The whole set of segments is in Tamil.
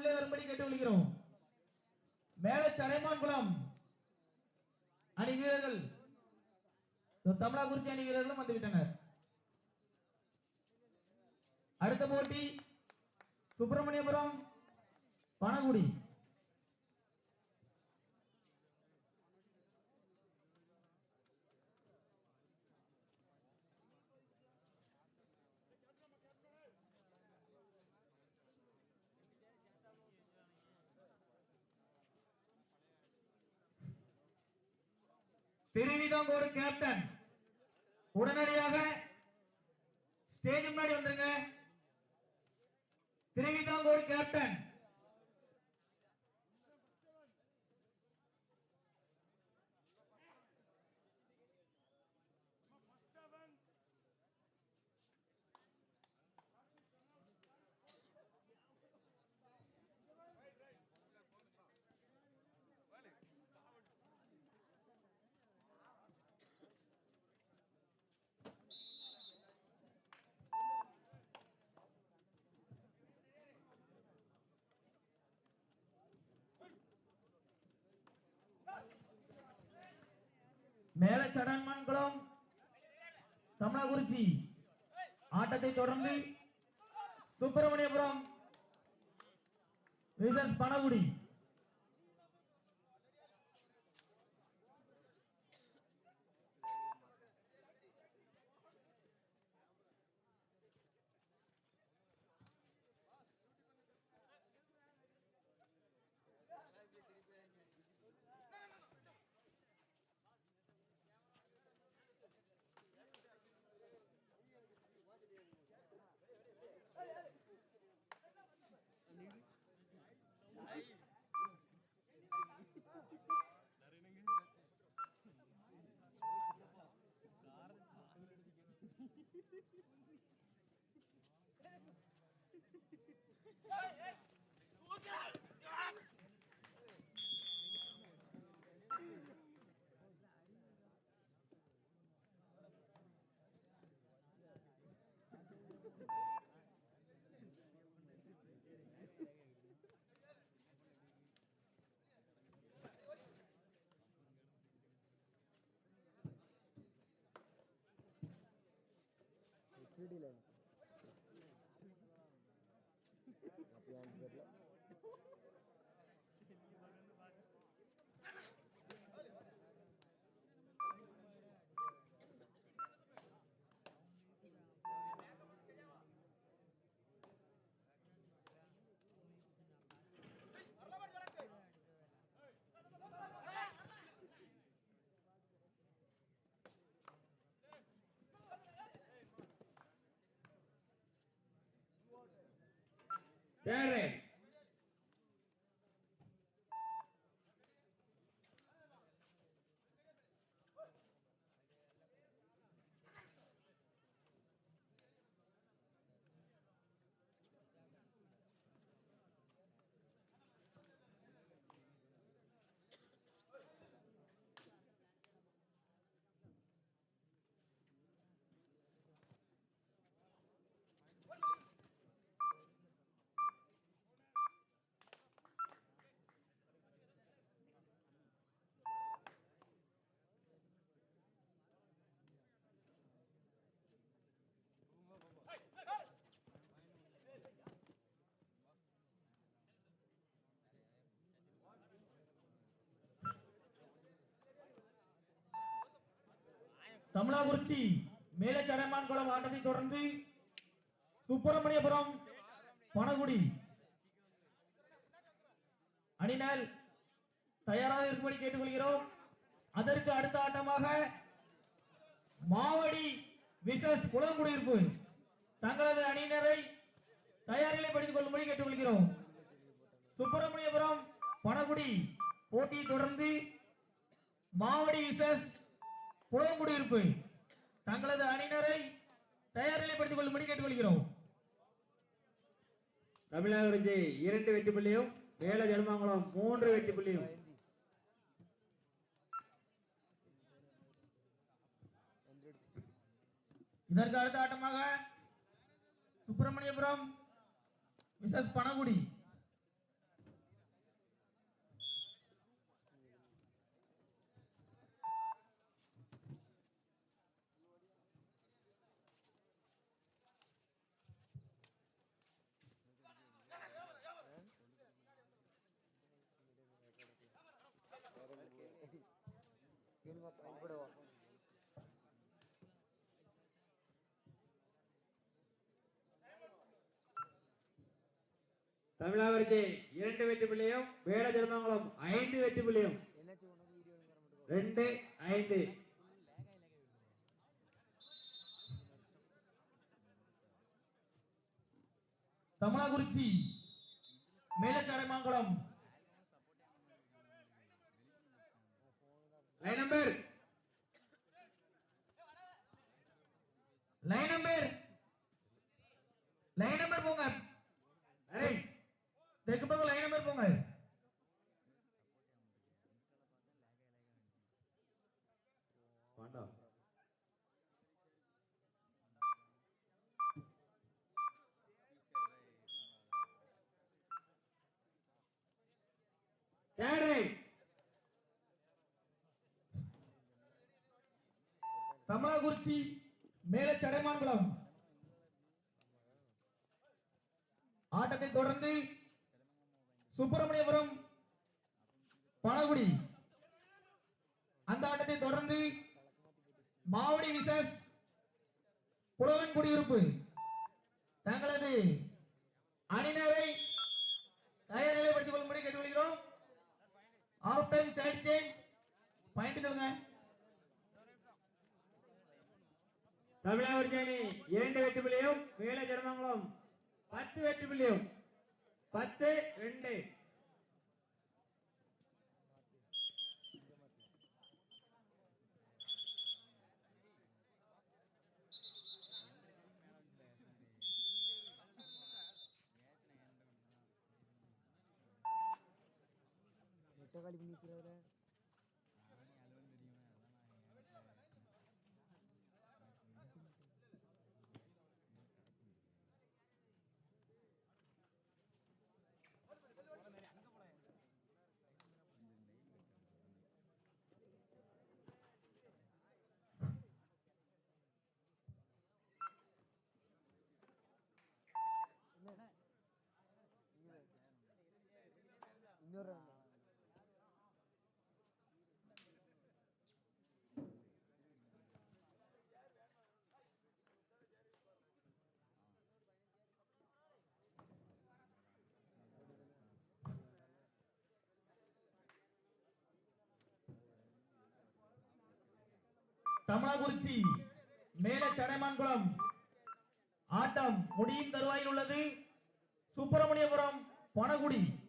உள்ளே வரும்படி கேட்டு விழுகிறோம் மேல சடைமான்குளம் அணி வீரர்கள். தமிழாக்குறிச்சி அணி வீரர்களும் வந்துவிட்டனர் அடுத்த போட்டி சுப்பிரமணியபுரம் பனகுடி திருவிதாங்கூர் கேப்டன் உடனடியாக ஸ்டேஜ் முன்னாடி வந்துருங்க. திருவிதாங்கூர் கேப்டன் மேல சடன்மன்குளம் தமிழகுறிச்சி ஆட்டத்தை தொடர்ந்து Subramaniapuram versus Panagudi three D land Darren. Tamilakurichi மேலே சடைமான்குளம் ஆட்டத்தை தொடர்ந்து சுப்பிரமணியபுரம் பனகுடி அணினால் தயாராக இருக்கும்படி கேட்டுக்கொள்கிறோம். அதற்கு அடுத்த ஆட்டமாக மாவடி விசஸ் குளங்குடியிருப்பு தங்களது அணியினரை தயாரிலை படித்துக் கொள்ளும்படி கேட்டுக்கொள்கிறோம். சுப்பிரமணியபுரம் பனகுடி போட்டியை தொடர்ந்து மாவடி விசஸ் புலங்குடியிருப்பு தங்களது அணியினரை தயாரிலைப்படுத்திக் கொள்ளும்படி கேட்டுக்கொள்கிறோம். தமிழக இரண்டு வெற்றி புள்ளியும் வேல ஜென்மங்குளம் மூன்று வெற்றி புள்ளியும். இதற்கு அடுத்த ஆட்டமாக சுப்பிரமணியபுரம் மிசஸ் பனகுடி சும்மா பயன்படுவா தமிழாவரிசை இரண்டு வெற்றி புள்ளியும் வேட திருமங்கலம் ஐந்து வெற்றி புள்ளியும். ரெண்டு ஐந்து. Tamilakurichi Melasadaimankulam line number line number line number போங்க. தெற்கு பக்கம் லைன் நம்பர் போங்க. தமிழாகுறிச்சி மேலச்சடைமான்குளம் ஆட்டத்தை தொடர்ந்து சுப்பிரமணியபுரம் பனகுடி அந்த ஆட்டத்தை தொடர்ந்து மாவடி விசஸ் புலவன் குடியிருப்பு. தங்களது அணியினரை தயார் நிலைப்படுத்திக் கொள்ளும்படி கேட்டுக்கொள்கிறோம். Half time side change point சொல்லுங்க தமிழாவரிசை அணி இரண்டு வெற்றி புள்ளியும் வேட ஜெர்மங்கலம் பத்து வெற்றி புள்ளியும் பத்து ரெண்டு. காலி பண்ணி வச்சுருவாரு இன்னொரு round. மேல சடைமான்குளம் ஆட்டம் முடியும் தருவாயில் உள்ளது சுப்பிரமணியபுரம் பனகுடி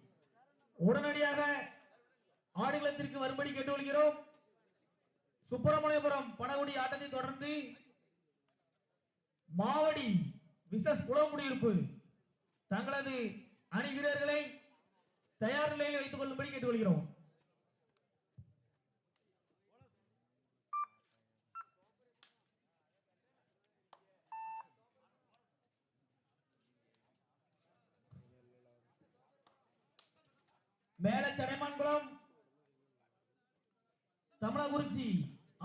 உடனடியாக ஆடுகளத்திற்கு வரும்படி கேட்டுக்கொள்கிறோம். சுப்பிரமணியபுரம் பனகுடி ஆட்டத்தை தொடர்ந்து மாவடி விசஸ் குளங்குடியிருப்பு தங்களது அணி வீரர்களை தயார் நிலையில் வைத்துக் கொள்ளும்படி கேட்டுக்கொள்கிறோம். மேல சடைமான்குளம் தமிழகுறிச்சி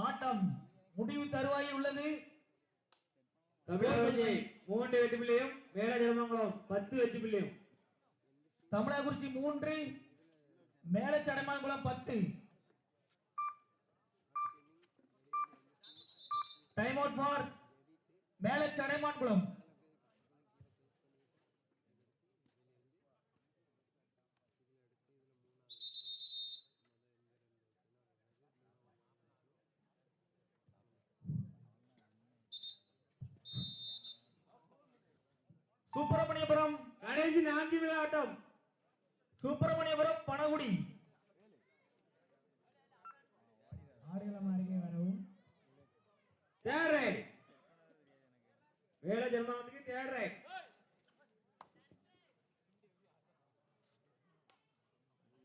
ஆட்டம் முடிவு தருவாயில் உள்ளது. தமிழாவரிசை மூன்று வெற்றி புள்ளியும் வேட ஜெர்மங்கலம் பத்து வெற்றி புள்ளியும் தமிழகுறிச்சி மூன்று மேல சடைமான்குளம் பத்து. டைம் அவுட் ஃபார் மேல சடைமான்குளம் சுப்பிரமணியபுரம் கடைசி நான்கு விழா ஆட்டம் சுப்பிரமணியபுரம் பனகுடி. ஆடுகளம் அருகே வரவும். வேட ஜெர்மங்கலத்துக்கு தேர்ட் ரைட்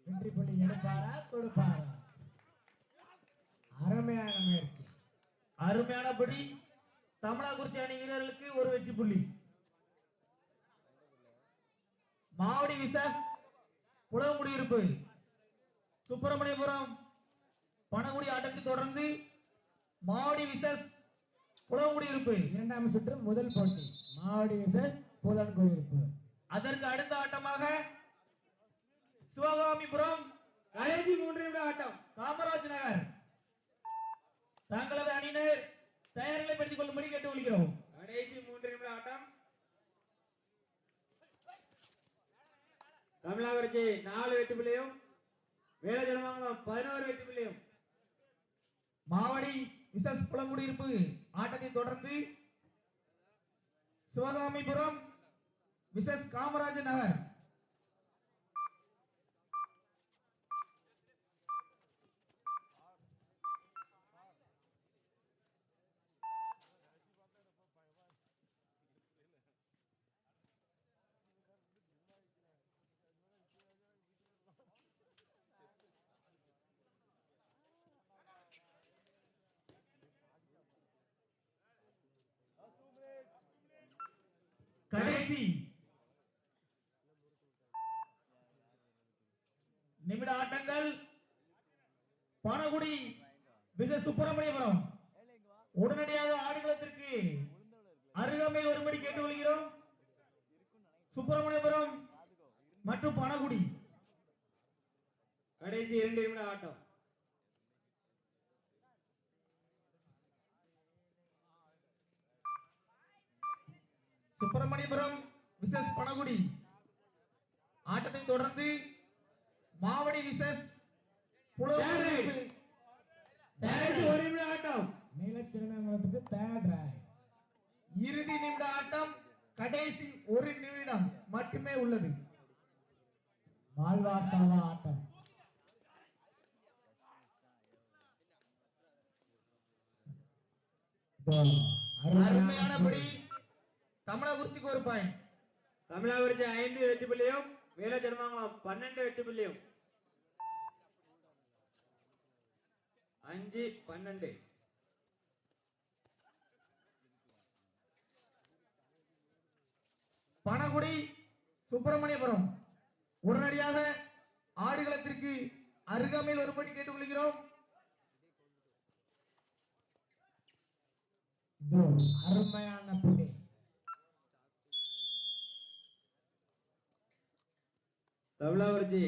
வெற்றி புள்ளி எடுப்பாரா கொடுப்பாரா? அருமையான முயற்சி. அருமையானபடி தமிழாகுறிச்சி அணி வீரர்களுக்கு ஒரு வெற்றி புள்ளி. மாவடி விசாஸ் புலகுடியிருப்பு சுப்பிரமணியபுரம் பனகுடி ஆட்டத்தை தொடர்ந்து மாவடி விசஸ் புலகுடியிருப்பு இரண்டாம் சுற்று முதல் போட்டி. மாவடி விசஸ் புலன்குடியிருப்பு அதற்கு அடுத்த ஆட்டமாக சிவகாமிபுரம் கடைசி மூன்று நிமிட ஆட்டம். காமராஜ் நகர். தங்களது அணியினர் தயார்களை படுத்திக் கொள்ளும்படி கேட்டுக்கொள்கிறோம். கடைசி மூன்று நிமிட ஆட்டம் தமிழாவரிச்சி நாலு வெற்றி பிள்ளையும் வேலஜனமங்கலம் பதினோரு வெற்றி பிள்ளையும். மாவடி விசஸ் புலங்குடியிருப்பு ஆட்டத்தை தொடர்ந்து சிவகாமிபுரம் மிசஸ் காமராஜ் நகர். கடைசி நிமிட ஆட்டங்கள் பனகுடி விசஸ் சுப்பிரமணியபுரம். உடனடியாக ஆடுகளத்திற்கு அருகாமை வரும்படி கேட்டுக்கொள்கிறோம். சுப்பிரமணியபுரம் மற்றும் பனகுடி. கடைசி இரண்டு நிமிட ஆட்டம். சுப்பிரமணியபுரம் விசஸ் பனகுடி. ஆட்டத்தை தொடர்ந்து மாவடி விசஸ் ஒரு நிமிட ஆட்டம். தேர்ட் இறுதி நிமிட ஆட்டம் கடைசி ஒரு நிமிடம் மட்டுமே உள்ளது. மால்வாசாவா ஆட்டம். அருமையானபடி தமிழகுறிச்சிக்கு ஒரு பாயிண்ட் தமிழாவரிச்சி ஐந்து வெற்றி புள்ளியும் வேலை ஜனமங்கலம் பன்னெண்டு வெற்றி புள்ளியும். அஞ்சு பன்னெண்டு. பனகுடி சுப்பிரமணியபுரம். உடனடியாக ஆடுகளத்திற்கு அருகாமையில் ஒருபடி கேட்டுக்கொள்கிறோம். அருமையான புடி